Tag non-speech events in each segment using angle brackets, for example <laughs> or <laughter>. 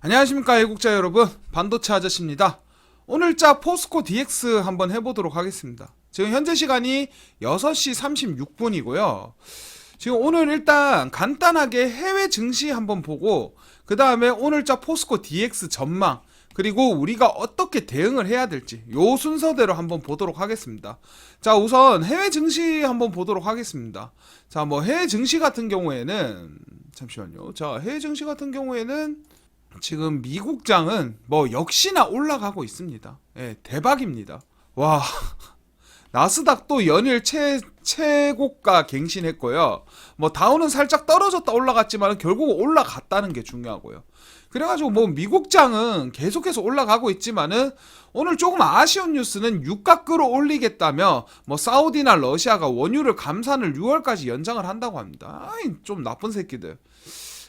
안녕하십니까 애국자 여러분 반도체 아저씨입니다 오늘자 포스코 DX 한번 해보도록 하겠습니다 지금 현재 시간이 6시 36분이고요 지금 오늘 일단 간단하게 해외 증시 한번 보고 그 다음에 오늘자 포스코 DX 전망 그리고 우리가 어떻게 대응을 해야 될지 요 순서대로 한번 보도록 하겠습니다. 자, 우선 해외 증시 한번 보도록 하겠습니다. 자, 뭐 해외 증시 같은 경우에는 잠시만요. 자, 해외 증시 같은 경우에는 지금 미국장은 뭐 역시나 올라가고 있습니다. 예, 대박입니다. 와. <laughs> 나스닥도 연일 최, 최고가 갱신했고요. 뭐 다우는 살짝 떨어졌다 올라갔지만 결국 올라갔다는 게 중요하고요. 그래가지고 뭐 미국장은 계속해서 올라가고 있지만은 오늘 조금 아쉬운 뉴스는 유가 끌어올리겠다며 뭐 사우디나 러시아가 원유를 감산을 6월까지 연장을 한다고 합니다. 아이 좀 나쁜 새끼들.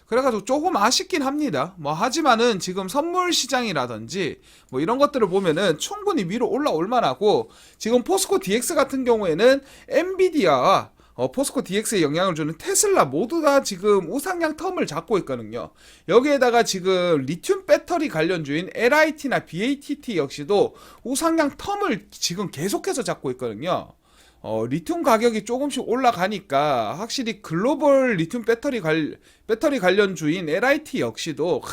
그래가지고 조금 아쉽긴 합니다. 뭐 하지만은 지금 선물 시장이라든지 뭐 이런 것들을 보면은 충분히 위로 올라올 만하고 지금 포스코 DX 같은 경우에는 엔비디아와 어, 포스코 DX에 영향을 주는 테슬라 모두가 지금 우상향 텀을 잡고 있거든요. 여기에다가 지금 리튬 배터리 관련주인 LIT나 BATT 역시도 우상향 텀을 지금 계속해서 잡고 있거든요. 어, 리튬 가격이 조금씩 올라가니까 확실히 글로벌 리튬 배터리 관 배터리 관련주인 LIT 역시도 크,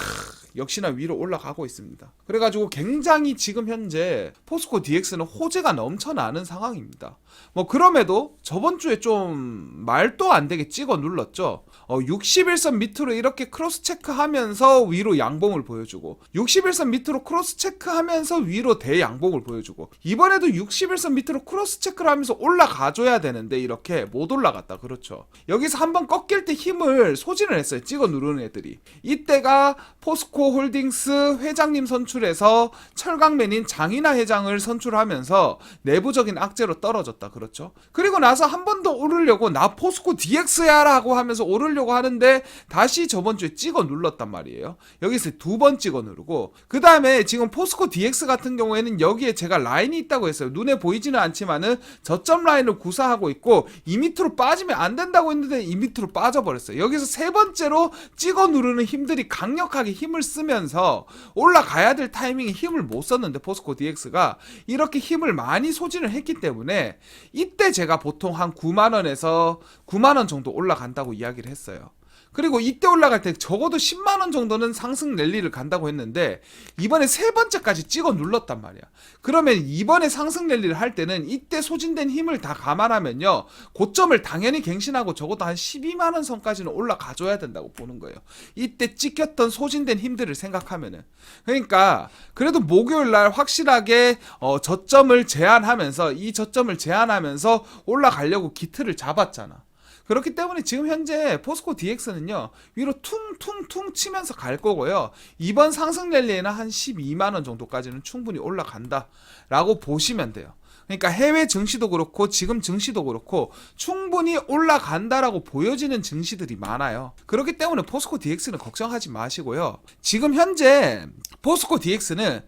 역시나 위로 올라가고 있습니다. 그래가지고 굉장히 지금 현재 포스코 DX는 호재가 넘쳐나는 상황입니다. 뭐 그럼에도 저번 주에 좀 말도 안 되게 찍어 눌렀죠. 어, 61선 밑으로 이렇게 크로스 체크하면서 위로 양봉을 보여주고 61선 밑으로 크로스 체크하면서 위로 대양봉을 보여주고 이번에도 61선 밑으로 크로스 체크를 하면서 올라가줘야 되는데 이렇게 못 올라갔다 그렇죠. 여기서 한번 꺾일 때 힘을 소진을 했어요. 찍어 누르는 애들이 이때가 포스코 홀딩스 회장님 선출해서 철강맨인 장인하 회장을 선출하면서 내부적인 악재로 떨어졌다 그렇죠. 그리고 나서 한 번 더 오르려고 나 포스코 DX야라고 하면서 오르려고 하는데 다시 저번 주에 찍어 눌렀단 말이에요. 여기서 두 번 찍어 누르고 그 다음에 지금 포스코 DX 같은 경우에는 여기에 제가 라인이 있다고 했어요. 눈에 보이지는 않지만은 저점 라인을 구사하고 있고 이 밑으로 빠지면 안 된다고 했는데 이 밑으로 빠져버렸어요. 여기서 세 번째로 찍어 누르는 힘들이 강력하게 힘을 쓰면서 올라가야 될 타이밍에 힘을 못 썼는데 포스코 DX가 이렇게 힘을 많이 소진을 했기 때문에 이때 제가 보통 한 9만 원에서 9만 원 정도 올라간다고 이야기를 했어요. 그리고 이때 올라갈 때 적어도 10만 원 정도는 상승 랠리를 간다고 했는데 이번에 세 번째까지 찍어 눌렀단 말이야. 그러면 이번에 상승 랠리를 할 때는 이때 소진된 힘을 다 감안하면요. 고점을 당연히 갱신하고 적어도 한 12만 원 선까지는 올라가 줘야 된다고 보는 거예요. 이때 찍혔던 소진된 힘들을 생각하면은. 그러니까 그래도 목요일 날 확실하게 어, 저점을 제한하면서 이 저점을 제한하면서 올라가려고 기틀을 잡았잖아. 그렇기 때문에 지금 현재 포스코 DX는요 위로 퉁퉁퉁 치면서 갈 거고요 이번 상승 랠리에는 한 12만 원 정도까지는 충분히 올라간다라고 보시면 돼요. 그러니까 해외 증시도 그렇고 지금 증시도 그렇고 충분히 올라간다라고 보여지는 증시들이 많아요. 그렇기 때문에 포스코 DX는 걱정하지 마시고요. 지금 현재 포스코 DX는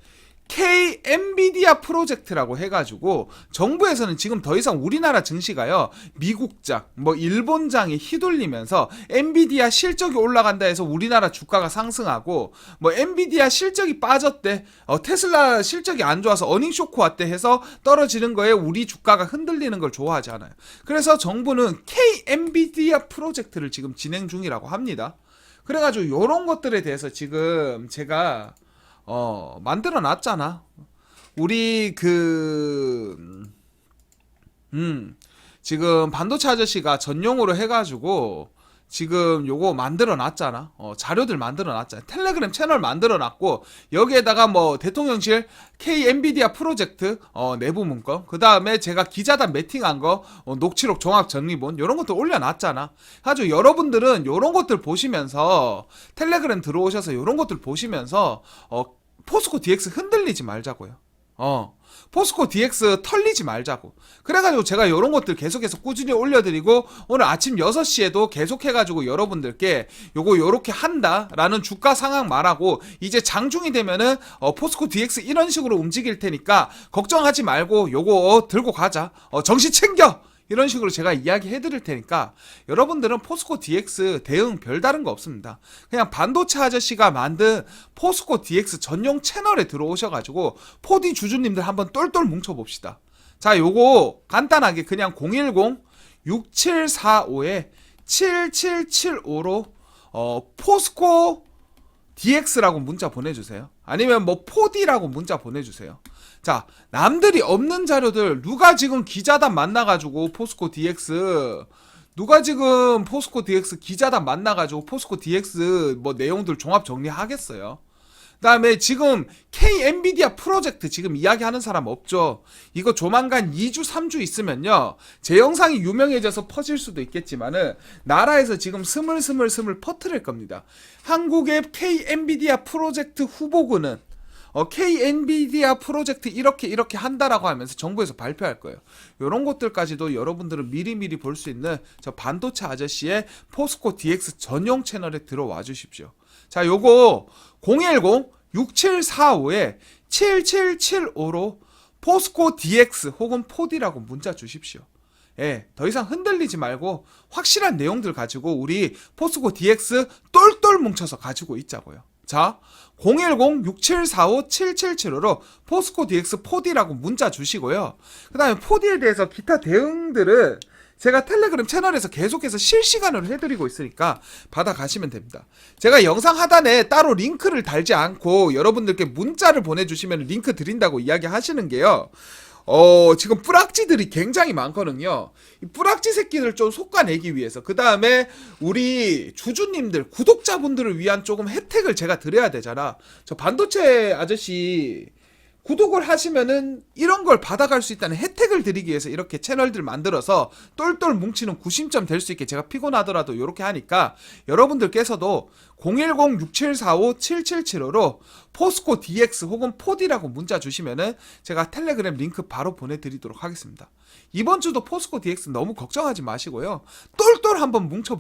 K 엔비디아 프로젝트라고 해가지고 정부에서는 지금 더 이상 우리나라 증시가요 미국장 뭐 일본장이 휘둘리면서 엔비디아 실적이 올라간다 해서 우리나라 주가가 상승하고 뭐 엔비디아 실적이 빠졌대 어, 테슬라 실적이 안 좋아서 어닝 쇼크 왔대 해서 떨어지는 거에 우리 주가가 흔들리는 걸 좋아하지 않아요. 그래서 정부는 K 엔비디아 프로젝트를 지금 진행 중이라고 합니다. 그래가지고 요런 것들에 대해서 지금 제가 어, 만들어 놨잖아. 우리 그, 음, 지금 반도체 아저씨가 전용으로 해가지고, 지금 요거 만들어 놨잖아. 어, 자료들 만들어 놨잖아. 텔레그램 채널 만들어 놨고, 여기에다가 뭐 대통령실 K 엔비디아 프로젝트, 어, 내부 문건, 그 다음에 제가 기자단 매팅한 거, 어, 녹취록 종합 정리본, 요런 것들 올려 놨잖아. 아주 여러분들은 요런 것들 보시면서, 텔레그램 들어오셔서 요런 것들 보시면서, 어, 포스코 DX 흔들리지 말자고요. 어. 포스코 DX 털리지 말자고. 그래가지고 제가 이런 것들 계속해서 꾸준히 올려드리고 오늘 아침 6시에도 계속해가지고 여러분들께 요거 요렇게 한다라는 주가 상황 말하고 이제 장중이 되면은 어, 포스코 DX 이런 식으로 움직일 테니까 걱정하지 말고 요거 들고 가자. 어, 정신 챙겨! 이런 식으로 제가 이야기해 드릴 테니까 여러분들은 포스코 DX 대응 별다른 거 없습니다. 그냥 반도체 아저씨가 만든 포스코 DX 전용 채널에 들어오셔 가지고 4D 주주님들 한번 똘똘 뭉쳐 봅시다. 자, 요거 간단하게 그냥 010 6745에 7775로 어, 포스코 DX라고 문자 보내주세요. 아니면 뭐 4D라고 문자 보내주세요. 자, 남들이 없는 자료들 누가 지금 기자단 만나가지고 포스코 DX 누가 지금 포스코 DX 기자단 만나가지고 포스코 DX 뭐 내용들 종합 정리하겠어요. 그다음에 지금 K 엔비디아 프로젝트 지금 이야기하는 사람 없죠. 이거 조만간 2주 3주 있으면요. 제 영상이 유명해져서 퍼질 수도 있겠지만은 나라에서 지금 스물스물스물 퍼트릴 겁니다. 한국의 K 엔비디아 프로젝트 후보군은 어, K 엔비디아 프로젝트 이렇게 이렇게 한다라고 하면서 정부에서 발표할 거예요. 이런 것들까지도 여러분들은 미리미리 볼 수 있는 저 반도체 아저씨의 포스코 DX 전용 채널에 들어와 주십시오. 자, 요거 010 6745에 7775로 포스코 DX 혹은 4D라고 문자 주십시오. 예, 더 이상 흔들리지 말고 확실한 내용들 가지고 우리 포스코 DX 똘똘 뭉쳐서 가지고 있자고요. 자, 010-6745-7775로 포스코 DX 4D라고 문자 주시고요. 그 다음에 4D에 대해서 기타 대응들은 제가 텔레그램 채널에서 계속해서 실시간으로 해드리고 있으니까 받아가시면 됩니다. 제가 영상 하단에 따로 링크를 달지 않고 여러분들께 문자를 보내주시면 링크 드린다고 이야기 하시는 게요. 어, 지금 뿌락지들이 굉장히 많거든요. 이 뿌락지 새끼들 좀 솎아내기 위해서. 그 다음에 우리 주주님들, 구독자분들을 위한 조금 혜택을 제가 드려야 되잖아. 저 반도체 아저씨 구독을 하시면은 이런 걸 받아갈 수 있다는 혜택을 드리기 위해서 이렇게 채널들 만들어서 똘똘 뭉치는 구심점 될 수 있게 제가 피곤하더라도 이렇게 하니까 여러분들께서도 010-6745-7775로 포스코 DX 혹은 4D라고 문자 주시면은 제가 텔레그램 링크 바로 보내드리도록 하겠습니다. 이번 주도 포스코 DX 너무 걱정하지 마시고요. 똘똘 한번 뭉쳐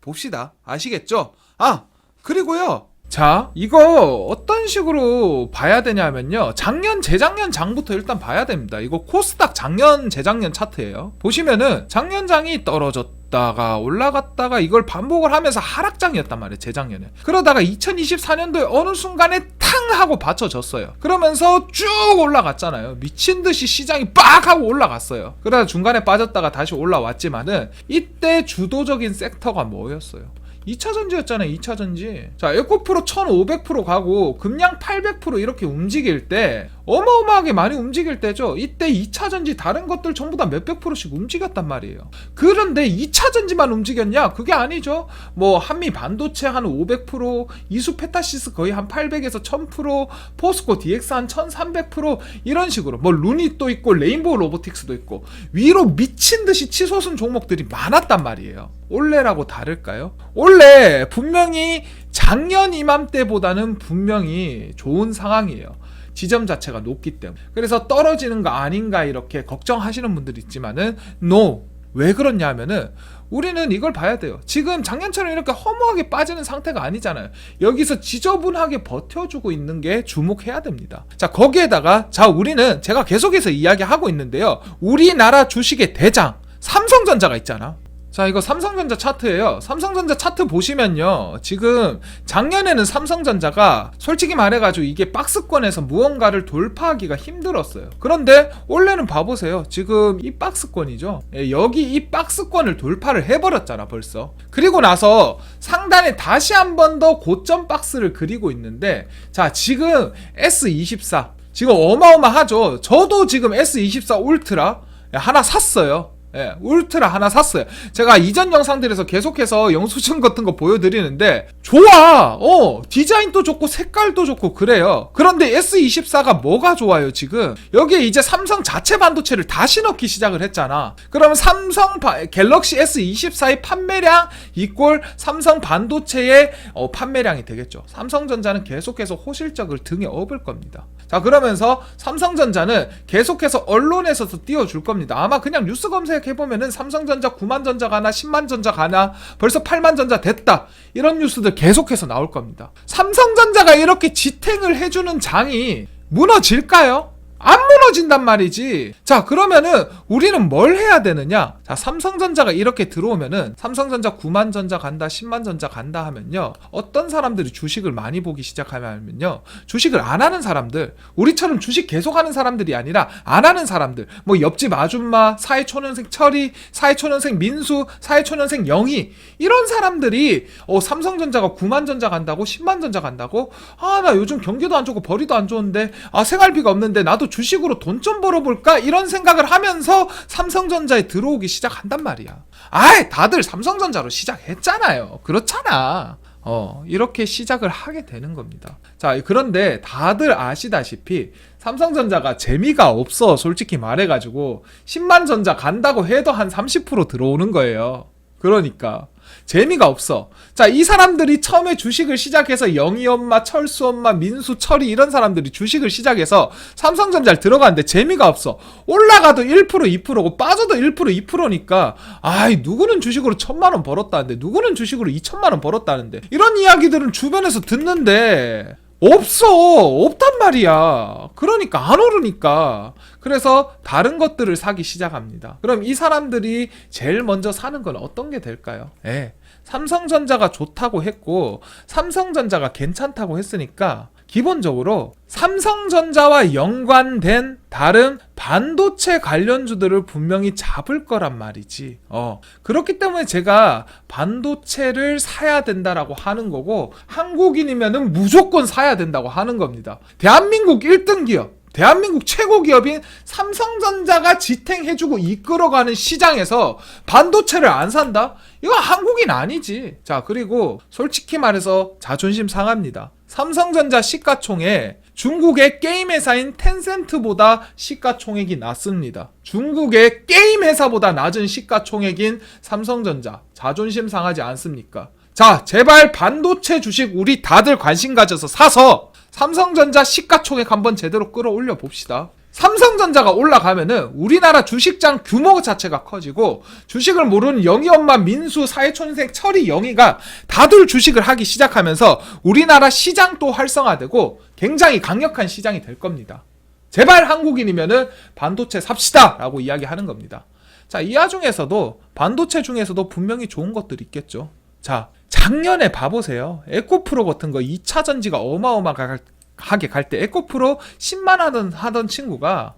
봅시다. 아시겠죠? 아, 그리고요. 자, 이거 어떤 식으로 봐야 되냐면요. 작년, 재작년 장부터 일단 봐야 됩니다. 이거 코스닥 작년, 재작년 차트예요. 보시면은 작년 장이 떨어졌 다가 올라갔다가 이걸 반복을 하면서 하락장이었단 말이에요. 재작년에. 그러다가 2024년도에 어느 순간에 탕 하고 받쳐졌어요. 그러면서 쭉 올라갔잖아요. 미친 듯이 시장이 빡 하고 올라갔어요. 그러다 중간에 빠졌다가 다시 올라왔지만은 이때 주도적인 섹터가 뭐였어요? 2차 전지였잖아요. 2차 전지. 자, 에코프로 1500% 가고 금량 800% 이렇게 움직일 때 어마어마하게 많이 움직일 때죠. 이때 2차 전지 다른 것들 전부 다 몇백 프로씩 움직였단 말이에요. 그런데 2차 전지만 움직였냐? 그게 아니죠. 뭐 한미 반도체 한 500%, 이수 페타시스 거의 한 800에서 1000%, 포스코 DX 한 1300% 이런 식으로 뭐 루닛도 있고 레인보우 로보틱스도 있고 위로 미친 듯이 치솟은 종목들이 많았단 말이에요. 올해라고 다를까요? 올해 분명히 작년 이맘때보다는 분명히 좋은 상황이에요. 지점 자체가 높기 때문에. 그래서 떨어지는 거 아닌가 이렇게 걱정하시는 분들이 있지만은 no. 왜 그렇냐 하면은 우리는 이걸 봐야 돼요. 지금 작년처럼 이렇게 허무하게 빠지는 상태가 아니잖아요. 여기서 지저분하게 버텨주고 있는 게 주목해야 됩니다. 자, 거기에다가, 자, 우리는 제가 계속해서 이야기하고 있는데요. 우리나라 주식의 대장, 삼성전자가 있잖아. 자, 이거 삼성전자 차트예요. 삼성전자 차트 보시면요. 지금 작년에는 삼성전자가 솔직히 말해가지고 이게 박스권에서 무언가를 돌파하기가 힘들었어요. 그런데 올해는 봐보세요. 지금 이 박스권이죠. 예, 여기 이 박스권을 돌파를 해버렸잖아, 벌써. 그리고 나서 상단에 다시 한 번 더 고점 박스를 그리고 있는데, 자, 지금 S24. 지금 어마어마하죠. 저도 지금 S24 울트라 하나 샀어요. 예, 울트라 하나 샀어요. 제가 이전 영상들에서 계속해서 영수증 같은 거 보여드리는데 좋아. 어, 디자인도 좋고 색깔도 좋고 그래요. 그런데 S24가 뭐가 좋아요 지금? 여기에 이제 삼성 자체 반도체를 다시 넣기 시작을 했잖아. 그러면 삼성 바, 갤럭시 S24의 판매량 이꼴 삼성 반도체의 어, 판매량이 되겠죠. 삼성전자는 계속해서 호실적을 등에 업을 겁니다. 자 그러면서 삼성전자는 계속해서 언론에서도 띄워줄 겁니다. 아마 그냥 뉴스 검색해보면은 삼성전자 9만 전자 가나 10만 전자 가나 벌써 8만 전자 됐다. 이런 뉴스들 계속해서 나올 겁니다. 삼성전자가 이렇게 지탱을 해주는 장이 무너질까요? 안 무너진단 말이지. 자, 그러면은 우리는 뭘 해야 되느냐? 자, 삼성전자가 이렇게 들어오면은 삼성전자 9만 전자 간다, 10만 전자 간다 하면요. 어떤 사람들이 주식을 많이 보기 시작하면요. 주식을 안 하는 사람들, 우리처럼 주식 계속 하는 사람들이 아니라 안 하는 사람들, 뭐 옆집 아줌마, 사회초년생 철이, 사회초년생 민수, 사회초년생 영희, 이런 사람들이 어, 삼성전자가 9만 전자 간다고, 10만 전자 간다고? 아, 나 요즘 경기도 안 좋고 벌이도 안 좋은데, 아, 생활비가 없는데 나도 주식으로 돈 좀 벌어볼까? 이런 생각을 하면서 삼성전자에 들어오기 시작한단 말이야. 아이, 다들 삼성전자로 시작했잖아요. 그렇잖아. 어, 이렇게 시작을 하게 되는 겁니다. 자, 그런데 다들 아시다시피 삼성전자가 재미가 없어, 솔직히 말해가지고 10만 전자 간다고 해도 한 30% 들어오는 거예요. 그러니까. 재미가 없어. 자, 이 사람들이 처음에 주식을 시작해서 영희 엄마, 철수 엄마, 민수, 철이 이런 사람들이 주식을 시작해서 삼성전자를 들어가는데 재미가 없어. 올라가도 1%, 2%고 빠져도 1%, 2%니까 아이, 누구는 주식으로 천만 원 벌었다는데 누구는 주식으로 2천만 원 벌었다는데 이런 이야기들은 주변에서 듣는데 없어. 없단 말이야. 그러니까 안 오르니까. 그래서 다른 것들을 사기 시작합니다. 그럼 이 사람들이 제일 먼저 사는 건 어떤 게 될까요? 예. 삼성전자가 좋다고 했고 삼성전자가 괜찮다고 했으니까 기본적으로 삼성전자와 연관된 다른 반도체 관련주들을 분명히 잡을 거란 말이지. 어. 그렇기 때문에 제가 반도체를 사야 된다라고 하는 거고 한국인이면은 무조건 사야 된다고 하는 겁니다. 대한민국 1등 기업 대한민국 최고 기업인 삼성전자가 지탱해주고 이끌어가는 시장에서 반도체를 안 산다? 이거 한국인 아니지. 자, 그리고 솔직히 말해서 자존심 상합니다. 삼성전자 시가총액 중국의 게임 회사인 텐센트보다 시가총액이 낮습니다. 중국의 게임 회사보다 낮은 시가총액인 삼성전자 자존심 상하지 않습니까? 자, 제발 반도체 주식 우리 다들 관심 가져서 사서 삼성전자 시가총액 한번 제대로 끌어올려 봅시다. 삼성전자가 올라가면은 우리나라 주식장 규모 자체가 커지고 주식을 모르는 영희 엄마 민수 사회촌생 철이 영희가 다들 주식을 하기 시작하면서 우리나라 시장도 활성화되고 굉장히 강력한 시장이 될 겁니다. 제발 한국인이면은 반도체 삽시다 라고 이야기하는 겁니다. 자, 이 와중에서도 반도체 중에서도 분명히 좋은 것들이 있겠죠. 자, 작년에 봐보세요. 에코프로 같은 거 2차 전지가 어마어마하게 갈 때 에코프로 10만 하던, 하던 친구가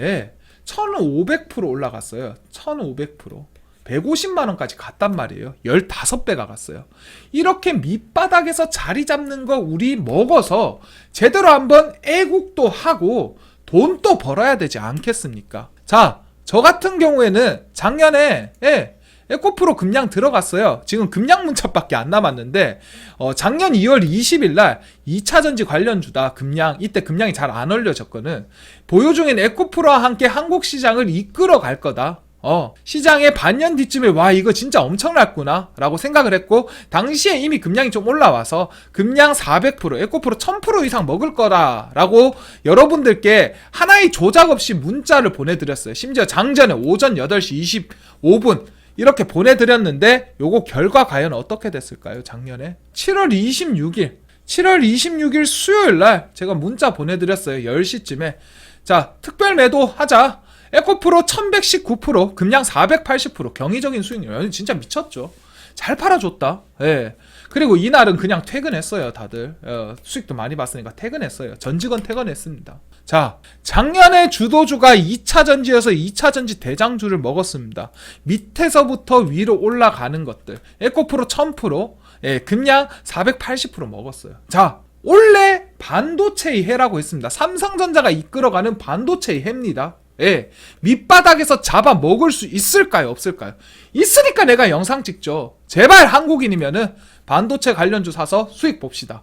예, 1500% 올라갔어요. 1500%. 150만 원까지 갔단 말이에요. 15배가 갔어요. 이렇게 밑바닥에서 자리 잡는 거 우리 먹어서 제대로 한번 애국도 하고 돈 또 벌어야 되지 않겠습니까? 자, 저 같은 경우에는 작년에 예, 에코프로 금량 들어갔어요. 지금 금량 문자밖에 안 남았는데 어, 작년 2월 20일 날 2차 전지 관련주다 금량 이때 금량이 잘 안 올려졌거든. 보유 중인 에코프로와 함께 한국 시장을 이끌어 갈 거다. 어, 시장의 반년 뒤쯤에 와 이거 진짜 엄청났구나 라고 생각을 했고 당시에 이미 금량이 좀 올라와서 금량 400% 에코프로 1000% 이상 먹을 거다 라고 여러분들께 하나의 조작 없이 문자를 보내드렸어요 심지어 장전에 오전 8시 25분 이렇게 보내드렸는데 요거 결과 과연 어떻게 됐을까요? 작년에? 7월 26일. 7월 26일 수요일 날 제가 문자 보내드렸어요 10시쯤에. 자 특별 매도 하자. 에코프로 1119% 금량 480% 경이적인 수익률. 진짜 미쳤죠? 잘 팔아줬다. 예. 그리고 이날은 그냥 퇴근했어요 다들. 어, 수익도 많이 봤으니까 퇴근했어요. 전 직원 퇴근했습니다 자 작년에 주도주가 2차 전지여서 2차 전지 대장주를 먹었습니다 밑에서부터 위로 올라가는 것들 에코프로 1000% 예, 금량 480% 먹었어요 자 원래 반도체의 해라고 했습니다 삼성전자가 이끌어가는 반도체의 해입니다 예, 밑바닥에서 잡아 먹을 수 있을까요? 없을까요? 있으니까 내가 영상 찍죠. 제발 한국인이면은 반도체 관련주 사서 수익 봅시다.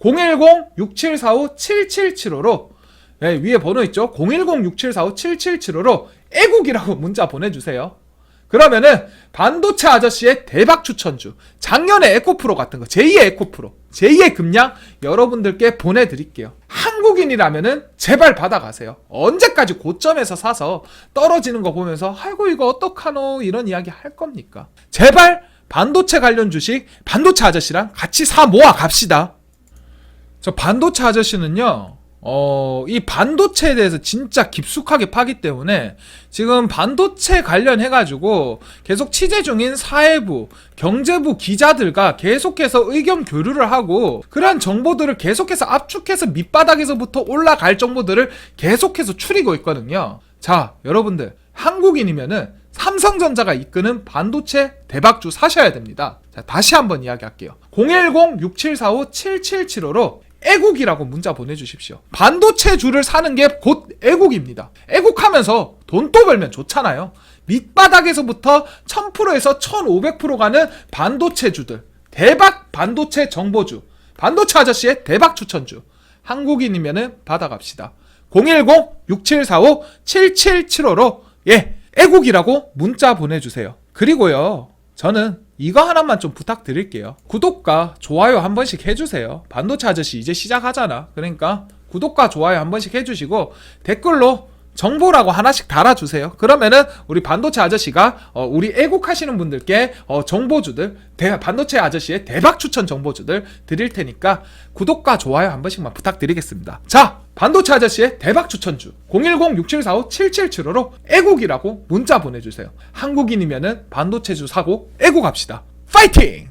010-6745-7775로 예, 위에 번호 있죠? 010-6745-7775로 애국이라고 <laughs> 문자 보내주세요. 그러면은 반도체 아저씨의 대박 추천주 작년에 에코프로 같은 거 제2의 에코프로 제2의 금량 여러분들께 보내드릴게요. 한국인이라면은 제발 받아가세요. 언제까지 고점에서 사서 떨어지는 거 보면서 아이고 이거 어떡하노? 이런 이야기 할 겁니까? 제발 반도체 관련 주식 반도체 아저씨랑 같이 사 모아 갑시다. 저 반도체 아저씨는요 어, 이 반도체에 대해서 진짜 깊숙하게 파기 때문에 지금 반도체 관련해가지고 계속 취재 중인 사회부, 경제부 기자들과 계속해서 의견 교류를 하고 그러한 정보들을 계속해서 압축해서 밑바닥에서부터 올라갈 정보들을 계속해서 추리고 있거든요. 자, 여러분들. 한국인이면은 삼성전자가 이끄는 반도체 대박주 사셔야 됩니다. 자, 다시 한번 이야기할게요. 010-6745-7775로 애국이라고 문자 보내주십시오. 반도체 주를 사는 게 곧 애국입니다. 애국하면서 돈 또 벌면 좋잖아요. 밑바닥에서부터 1000%에서 1500% 가는 반도체 주들. 대박 반도체 정보주. 반도체 아저씨의 대박 추천주. 한국인이면은 받아갑시다. 010-6745-7775로 예, 애국이라고 문자 보내주세요. 그리고요, 저는 이거 하나만 좀 부탁드릴게요. 구독과 좋아요 한 번씩 해주세요. 반도체 아저씨 이제 시작하잖아. 그러니까 구독과 좋아요 한 번씩 해주시고 댓글로 정보라고 하나씩 달아주세요. 그러면은 우리 반도체 아저씨가 어, 우리 애국하시는 분들께 어, 정보주들 대, 반도체 아저씨의 대박 추천 정보주들 드릴 테니까 구독과 좋아요 한 번씩만 부탁드리겠습니다. 자, 반도체 아저씨의 대박 추천주 010-6745-7775로 애국이라고 문자 보내주세요. 한국인이면은 반도체주 사고 애국합시다. 파이팅!